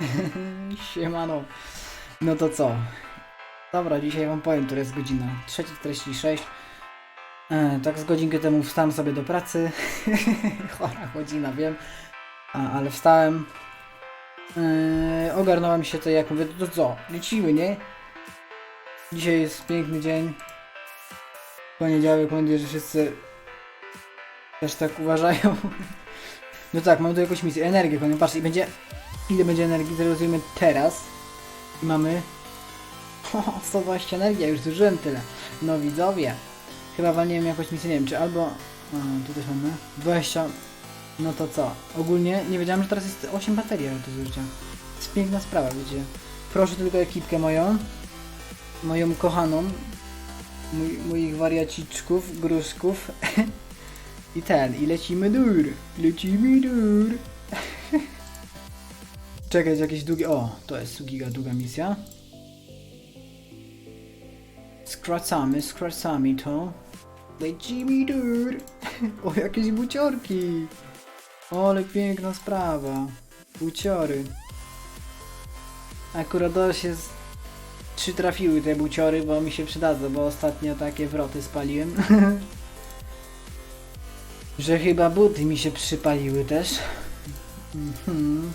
Siemano. No to co? Dobra, dzisiaj wam powiem, która jest godzina. 3.46. E, tak z godzinkę temu wstałem sobie do pracy. Chora godzina, wiem. A, ale wstałem. E, ogarnąłem się to jak mówię, to co? Lecimy, nie? Dzisiaj jest piękny dzień. Poniedziałek, mam nadzieję, że wszyscy też tak uważają. No tak, mamy tu jakąś misję. Energię, konie. Patrz, i będzie... Ile będzie energii? Zrealizujemy teraz. Mamy... O, 120 energii, ja już zużyłem tyle. No widzowie. Chyba walniemy jakąś misję, nie wiem, czy albo... A, tu też mamy. 20... No to co? Ogólnie nie wiedziałem, że teraz jest 8 baterii do zużycia. To jest piękna sprawa, wiecie. Proszę tylko ekipkę moją. Moją kochaną. Mój, moich wariaciczków, gruszków. I ten, i lecimy dur. Lecimy dur. Czekać jakieś długie. O, to jest giga długa misja. Skracamy, skracamy to. Lecimy dur. O, jakieś buciorki. O, ale piękna sprawa. Buciory. Akurat to się z... Trzy trafiły te buciory, bo mi się przydadzą, bo ostatnio takie wroty spaliłem. Że chyba buty mi się przypaliły też. Mhm.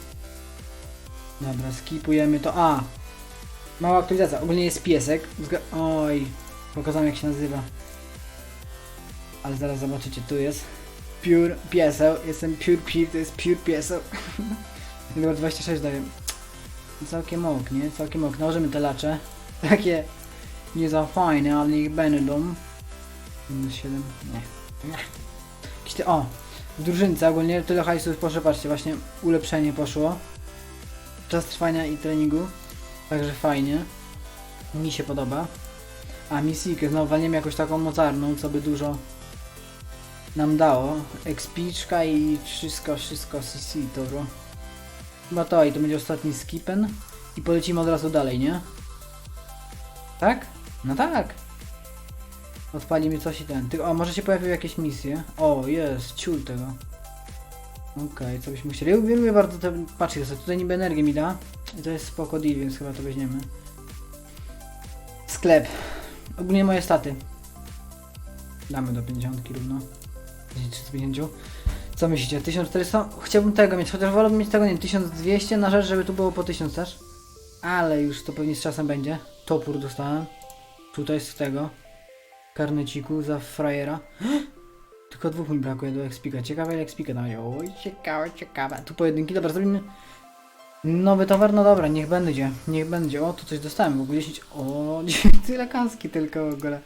Dobra, skipujemy to. A! Mała aktualizacja. Ogólnie jest piesek. Zga Oj, pokazałem jak się nazywa. Ale zaraz zobaczycie, tu jest. Pure pieseł. Jestem pure pure, to jest pure pieseł. Chyba 26 daję. Całkiem ok, nie? Całkiem ok. Nałożymy te lacze. Takie nie za fajne, ale niech będą. Minus 7. Nie. Jakieś te, o, w drużynce ogólnie tyle hajsów poszło, patrzcie, właśnie ulepszenie poszło. Czas trwania i treningu, także fajnie. Mi się podoba. A misijkę znowu walniemy jakąś taką mocarną, co by dużo nam dało. Expiczka i wszystko, wszystko, CC, dobro. Chyba to i to będzie ostatni skipen. I polecimy od razu dalej, nie? Tak? No tak. Odpali mi coś i ten. Ty, o, może się pojawiły jakieś misje. O, jest, ciul tego. Okej, co byśmy chcieli. Lubię bardzo te... Patrzcie, to tutaj niby energię mi da. I to jest spoko deal, więc chyba to weźmiemy. Sklep. Ogólnie moje staty. Damy do 50 równo. 350. Co myślicie? 1400? Chciałbym tego mieć, chociaż wolałbym mieć tego, nie wiem, 1200 na rzecz, żeby tu było po 1000 też. Ale już to pewnie z czasem będzie. Topór dostałem. Tutaj z tego karneciku za frajera. Tylko dwóch mi brakuje do Expika. Ciekawe ile Expika dają. Oj, ciekawe, ciekawe. Tu pojedynki, dobra, zrobimy nowy towar, no dobra, niech będzie, niech będzie. O, tu coś dostałem, w ogóle 10, o, tyle kaski tylko w ogóle.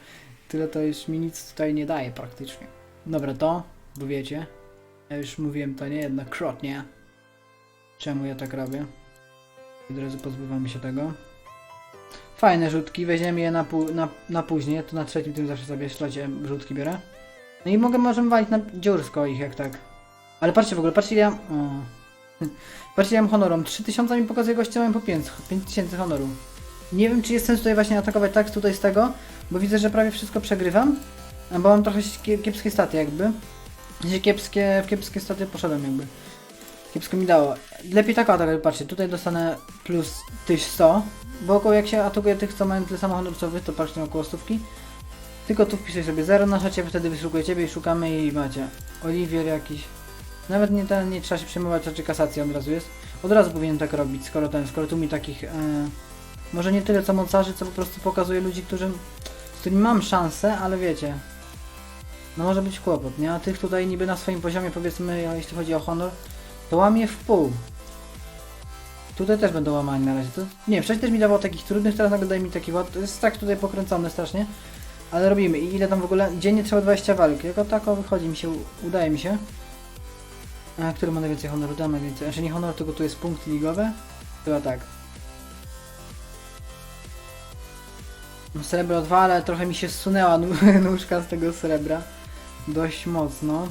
Tyle to już mi nic tutaj nie daje praktycznie. Dobra, to, bo wiecie, ja już mówiłem to niejednokrotnie. Czemu ja tak robię? Od razu pozbywamy się tego. Fajne rzutki, weźmiemy je na, na, na później, to na trzecim tym zawsze sobie szlacie rzutki biorę. No i mogę, możemy walić na dziursko ich jak tak. Ale patrzcie w ogóle, patrzcie ile ja... O. Patrzcie ile ja mam honorom, 3000 mi pokazuje goście mają po 5, 5000 honoru. Nie wiem czy jest sens tutaj właśnie atakować tak tutaj z tego, bo widzę, że prawie wszystko przegrywam. Bo mam trochę kie- kiepskie staty jakby. Kiepskie, w kiepskie staty poszedłem jakby. Kiepsko mi dało. Lepiej tak atakować, patrzcie, tutaj dostanę plus 1100, bo około jak się atakuje tych, co mają tyle samo wy, to patrzcie około stówki. Tylko tu wpisuj sobie 0 na szacie, wtedy wyszukuje ciebie i szukamy i macie. Oliwier jakiś. Nawet nie, nie trzeba się przejmować, czy kasacja od razu jest. Od razu powinien tak robić, skoro ten, skoro tu mi takich, e, może nie tyle co mocarzy, co po prostu pokazuje ludzi, którym, z którymi mam szansę, ale wiecie. No może być kłopot, nie? A tych tutaj niby na swoim poziomie, powiedzmy, jeśli chodzi o honor, to łamie w pół. Tutaj też będą łamani na razie. To, nie, wcześniej też mi dawał takich trudnych, teraz nagle daje mi taki ład. To jest tak tutaj pokręcone strasznie. Ale robimy. I ile tam w ogóle? Dziennie trzeba 20 walk. Jako tako wychodzi mi się, udaje mi się. A który ma najwięcej honoru? Damy najwięcej. Znaczy nie honor, tylko tu jest punkty ligowe. Chyba tak. Srebro 2, ale trochę mi się zsunęła nóżka z tego srebra. Dość mocno.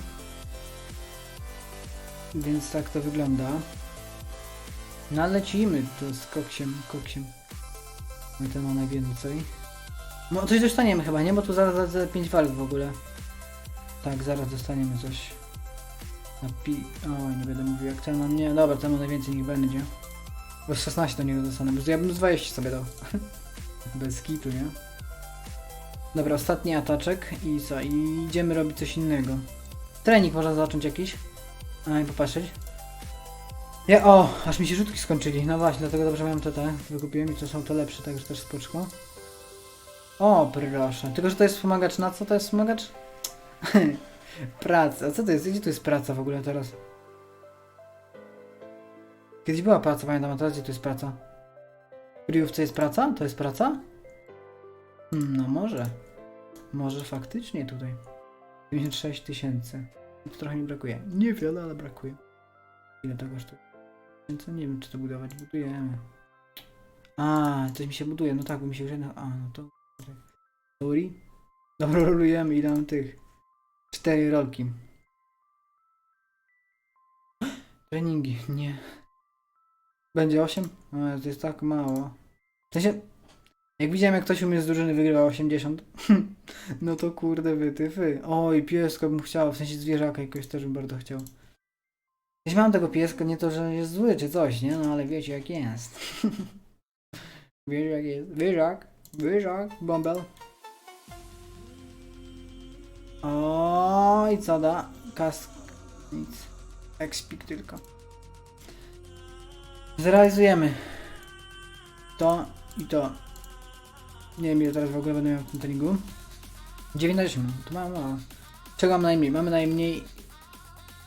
Więc tak to wygląda. No ale lecimy to z koksiem, koksiem. No ten ma najwięcej. No coś dostaniemy chyba, nie? Bo tu zaraz za- za 5 walk w ogóle. Tak, zaraz dostaniemy coś. Napi... O, nie będę mówił jak ten ma... Nie, dobra, ten najwięcej, niech będzie. Bo z 16 do niego dostanę, bo ja bym z 20 sobie dał. Bez kitu, nie? Dobra, ostatni ataczek i co? I idziemy robić coś innego. Trening można zacząć jakiś. A i popatrzeć. Ja, o, aż mi się rzutki skończyli. No właśnie, dlatego dobrze miałem te, te. Wykupiłem i to są te lepsze, także też spoczko. O, proszę. Tylko, że to jest wspomagacz. Na co to jest wspomagacz? praca. Co to jest? Gdzie to jest praca w ogóle teraz? Kiedyś była praca, pamiętam, a teraz gdzie to jest praca? W kryjówce jest praca? To jest praca? Hmm, no może. Może faktycznie tutaj. 96 tysięcy. To trochę mi brakuje. Niewiele, ale brakuje. Ile to kosztuje? Nie wiem, czy to budować. Budujemy. A, coś mi się buduje. No tak, bo mi się już A, no to... Sorry. Dobra, rolujemy. Ile mam tych? Cztery rolki. Treningi. Nie. Będzie 8? No, to jest tak mało. W sensie... Jak widziałem, jak ktoś u mnie z drużyny wygrywał 80, no to kurde wytyfy. Oj, piesko bym chciał, w sensie zwierzaka jakoś też bym bardzo chciał. Jeśli mam tego pieska, nie to, że jest zły czy coś, nie? No ale wiecie jak jest. wiecie jak jest. Wyżak, wyżak, bąbel. O i co da? Kask. Nic. Expik tylko. Zrealizujemy. To i to. Nie wiem teraz w ogóle będę miał w tym treningu. 90, to mało. Czego mam najmniej? Mamy najmniej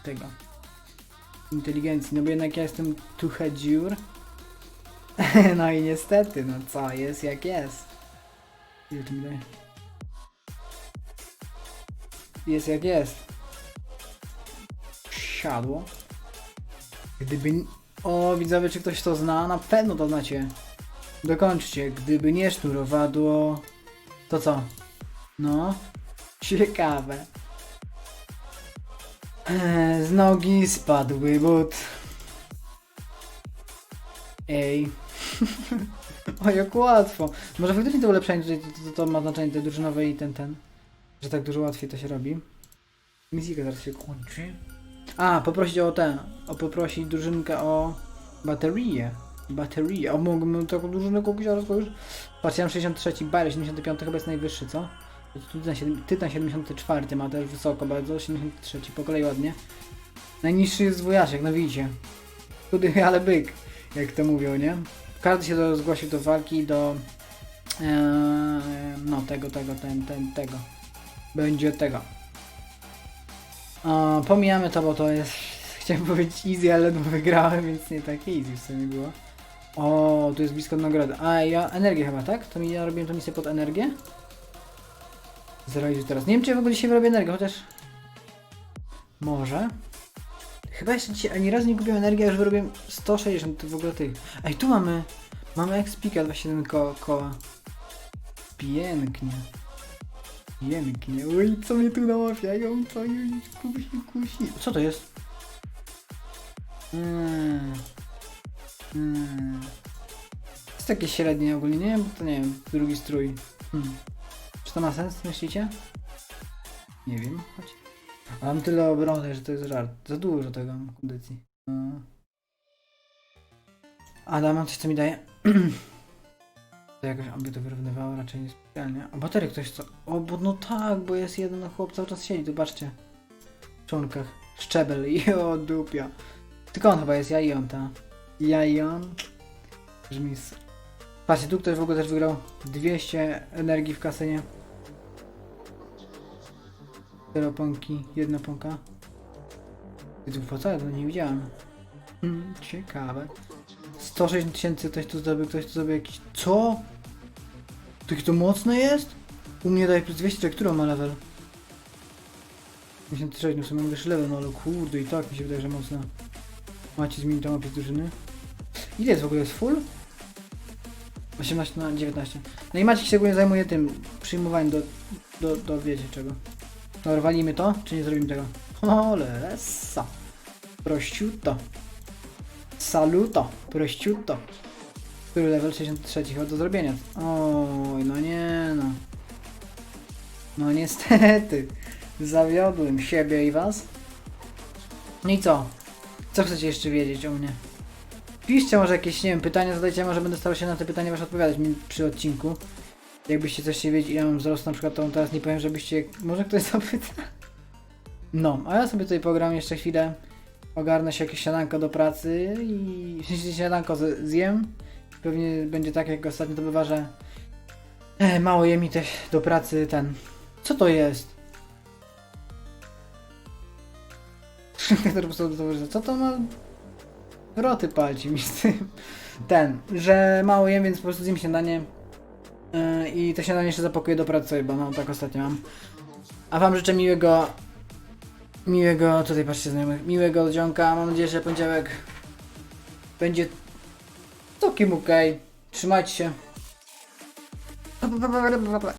tego. Inteligencji, no bo jednak ja jestem tuche dziur. no i niestety, no co, jest jak jest. Jest jak jest. Siadło. Gdyby... O, widzowie, czy ktoś to zna? Na pewno to znacie. Dokończcie. Gdyby nie sznurowadło... To co? No? Ciekawe. Eee, Z nogi spadły but. Ej. o, jak łatwo. Może faktycznie to ulepszenie tutaj, to, to, to ma znaczenie te drużynowe i ten, ten. Że tak dużo łatwiej to się robi. Misja zaraz się kończy. A, poprosić o ten. O poprosić drużynkę o baterię. Baterię. O, mógłbym taką drużynę kogoś już. Patrzcie, ja mam 63, Bayer 75 chyba jest najwyższy, co? Tytan, Tytan 74 ma też wysoko bardzo, 73 po kolei ładnie. Najniższy jest wujaszek, no widzicie. Chudy, ale byk, jak to mówią, nie? Każdy się zgłosił do walki, do... Eee, no tego, tego, ten, ten, tego. Będzie tego. A, pomijamy to, bo to jest... Chciałem powiedzieć easy, ale ledwo wygrałem, więc nie takie easy w sumie było. O, tu jest blisko nagrody. A, ja energię chyba, tak? To mi ja robiłem tą misję pod energię? Zrealizuję teraz. Nie wiem, czy ja w ogóle dzisiaj robię energię, chociaż... Może. Chyba jeszcze dzisiaj ani razu nie kupiłem energii, a już wyrobiłem 160 w ogóle tych. Ej, tu mamy... Mamy Expika 21 ko koła. Pięknie. Pięknie. Oj, co mnie tu namawiają? Co już kusi, kusi. Co to jest? Mm. Mm. To jest takie średnie ogólnie, nie wiem, to nie wiem, drugi strój. Hmm. Czy to ma sens, myślicie? Nie wiem, chodź. Mam tyle obrony, że to jest żart. Za dużo tego mam kondycji. No. Adam, coś co mi daje? to jakoś aby to wyrównywało, raczej nie specjalnie. A baterię ktoś co? O, bo no tak, bo jest jeden chłop cały czas siedzi, zobaczcie. W członkach. Szczebel i o dupia. Tylko on chyba jest, ja i on, ta. Ja i on. Brzmi s- Patrzcie, tu ktoś w ogóle też wygrał 200 energii w kasynie. 4 pąki, jedna pąka. Ja to nie widziałem. Hmm, ciekawe. 160 tysięcy ktoś tu zdobył, ktoś tu zdobył jakiś... Co? Takie to mocne jest? U mnie daje plus 200, czy którą ma level? 56, no w sumie mam wyższy level, no ale kurde i tak mi się wydaje, że mocno. Macie zmienić tam opis drużyny. Ile jest w ogóle? Jest full? 18 na 19. No i Maciek się ogólnie zajmuje tym przyjmowaniem do, do, do wiecie czego. Dobra, walimy to, czy nie zrobimy tego? Olesa. Prościutto. Saluto. Prościutto. Który level 63 chyba do zrobienia. Oj, no nie no. No niestety. Zawiodłem siebie i was. No i co? Co chcecie jeszcze wiedzieć o mnie? piszcie może jakieś, nie wiem, pytania zadajcie, może będę starał się na te pytania wasze odpowiadać mi przy odcinku. Jakbyście coś nie wiedzieli, ile mam wzrost na przykład, to teraz nie powiem, żebyście, może ktoś zapyta. No, a ja sobie tutaj pogram jeszcze chwilę, ogarnę się jakieś śniadanko do pracy i z- zjem. Pewnie będzie tak jak ostatnio to bywa, że e, mało je mi też do pracy ten. Co to jest? Co to ma? Wroty palci mi z tym. Ten, że mało jem, więc po prostu zjem śniadanie. Yy, I to śniadanie jeszcze zapakuję do pracy, bo no tak ostatnio mam. A wam życzę miłego. Miłego, tutaj patrzcie znajomych, miłego dzionka. Mam nadzieję, że poniedziałek będzie całkiem okej. Trzymajcie się. Pa, pa, pa, pa, pa, pa.